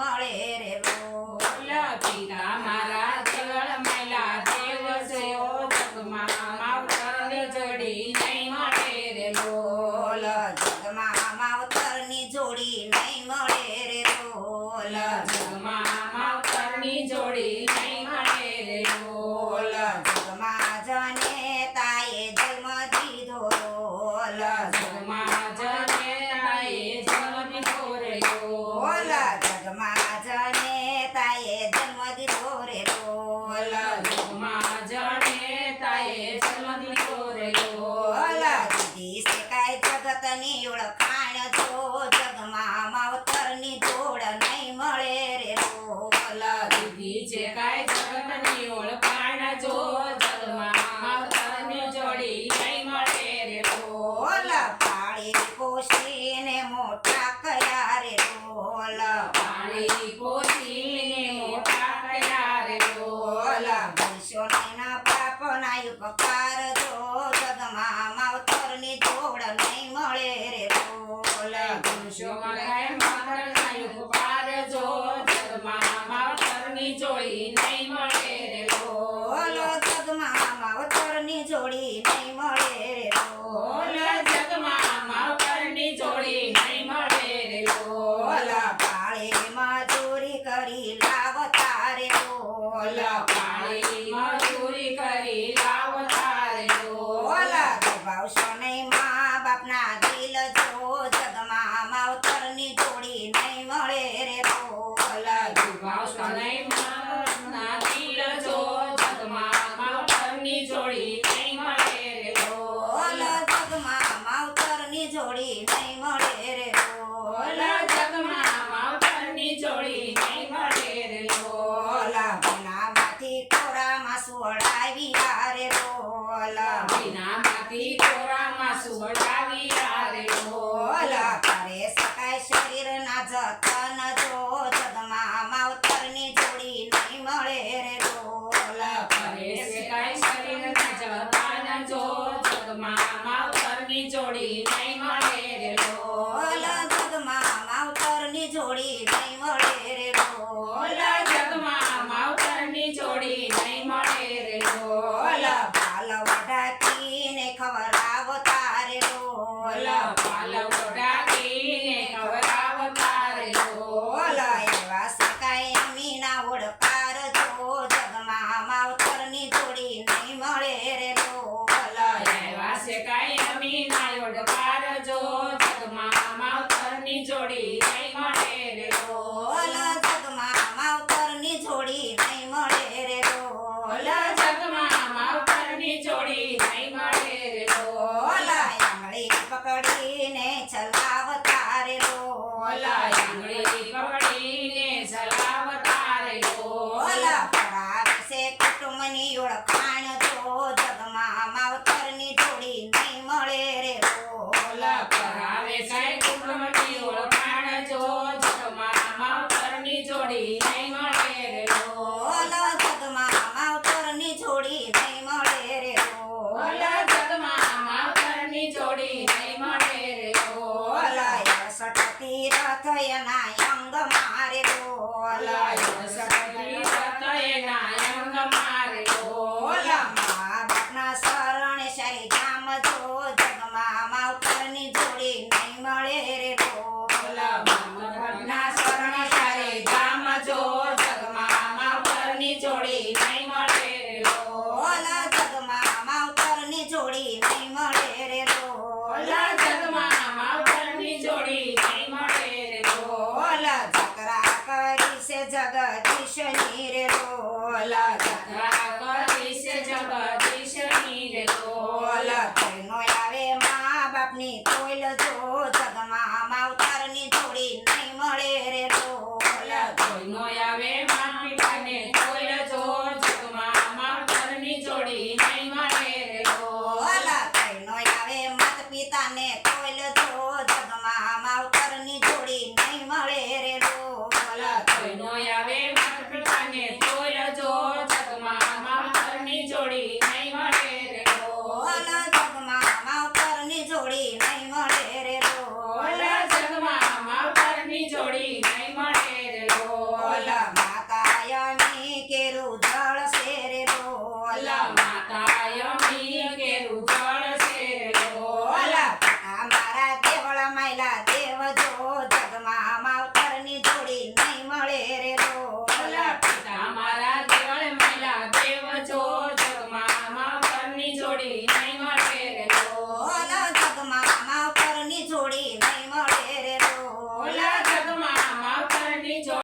મળે મારા જગળ મેલા જોડી નહીં મળે રે લોલ માવતરની જોડી નહીં મળે રે માવતરની જોડી નહીં મળે રે લોલ જગમાં જને તાએ જન્મ ની ઓળખાણ જો જગમાં માવતર જોડ નહીં મળે રે રોલ દીધી છે કાય જગત ઓળખાણ જો જગમાં માવતર જોડી નહીં મળે રે રોલ પાળી પોષીને મોટા કયા રે રોલ પાળી પોષીને મોટા કયા રે રોલ ભીષો જોડી નહીં કરી ચોરી કરી મા બાપના દિલ જો જગમાં માવતરની જોડી નહીં મળે રે ઓલા જગમાં માવતરની જોડી નહીં મળે રે ઓલા ભીના માંથી કોરામાં સુવડાવી રે ઓલા ભીના માંથી કોરામાં સુવડાવી રે ઓલા ജോളി നൈ വളേര Yeah. na আপনি